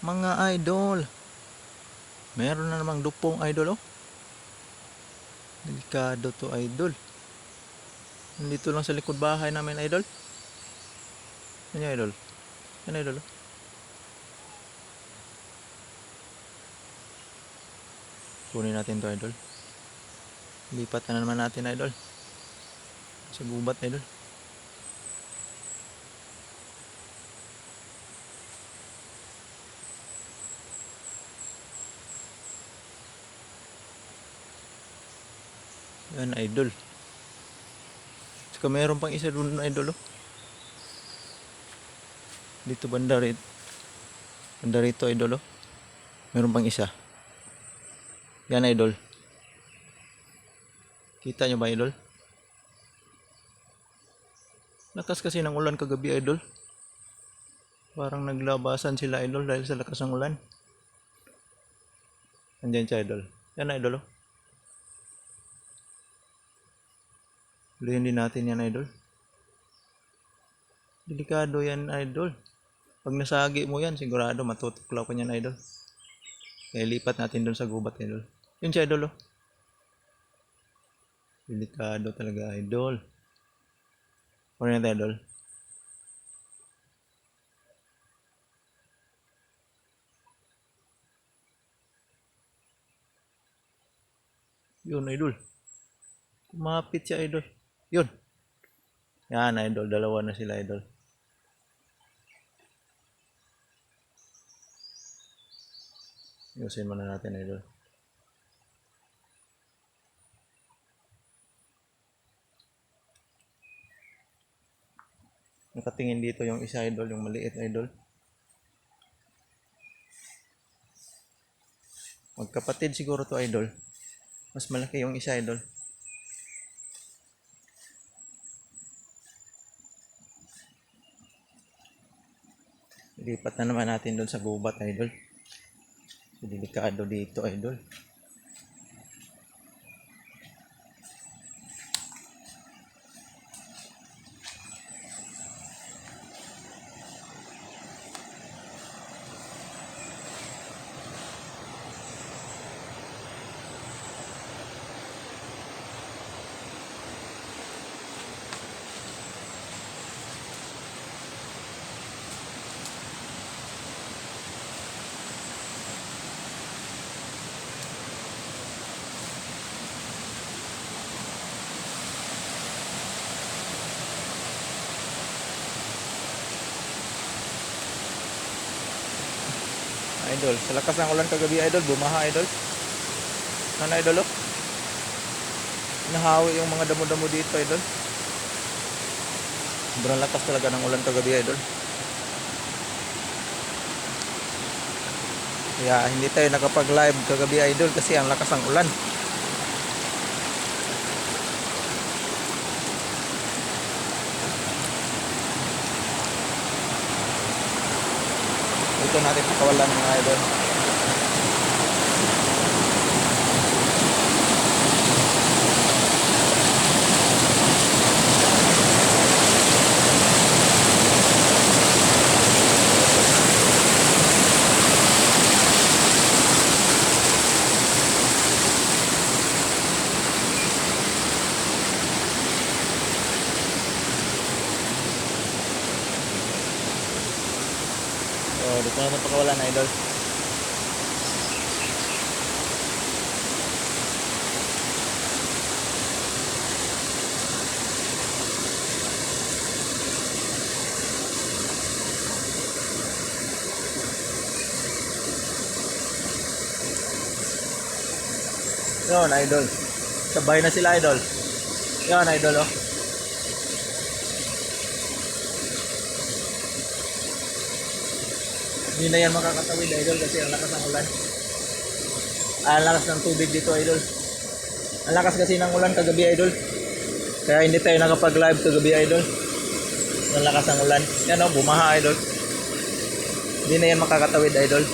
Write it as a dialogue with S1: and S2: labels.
S1: Mga idol. Meron na namang dupong idol oh. Delikado to idol. Nandito lang sa likod bahay namin idol. Ano idol? Ano idol? oh? Kunin natin to idol. Lipat na naman natin idol. Sa gubat idol. Yan idol. Saka meron pang isa doon idol oh. Dito banda rito. Banda rito idol oh. Meron pang isa. Yan idol. Kita nyo ba idol? Lakas kasi ng ulan kagabi idol. Parang naglabasan sila idol dahil sa lakas ng ulan. Andyan siya idol. Yan idol oh. Hulihin din natin yan idol. Delikado yan idol. Pag nasagi mo yan, sigurado matutuklaw ko yan idol. Kaya lipat natin doon sa gubat idol. Yun siya idol oh. Delikado talaga idol. Ano yan idol? Yun idol. Kumapit siya idol. Yun. Yan idol. Dalawa na sila idol. Yusin muna natin idol. Nakatingin dito yung isa idol, yung maliit idol. Magkapatid siguro to idol. Mas malaki yung isa idol. Lipat na naman natin doon sa gubat idol. Delikado dito idol. Idol, sa lakas ng ulan kagabi idol, bumaha idol. Ano idol oh? Nahawi yung mga damo-damo dito idol. Sobrang lakas talaga ng ulan kagabi idol. Kaya hindi tayo nakapag-live kagabi idol kasi ang lakas ng ulan. Ito natin pakawalan mga idol. So, dito natin pakawalan idol. Yun, idol. Sabay na sila, idol. Yun, idol, oh. Hindi na yan makakatawid, idol, kasi ang lakas ng ulan. Ah, ang lakas ng tubig dito, idol. Ang lakas kasi ng ulan kagabi, idol. Kaya hindi tayo nakapag-live kagabi, idol. Ang lakas ng ulan. Yan, oh, bumaha, idol. Hindi na yan makakatawid, idol.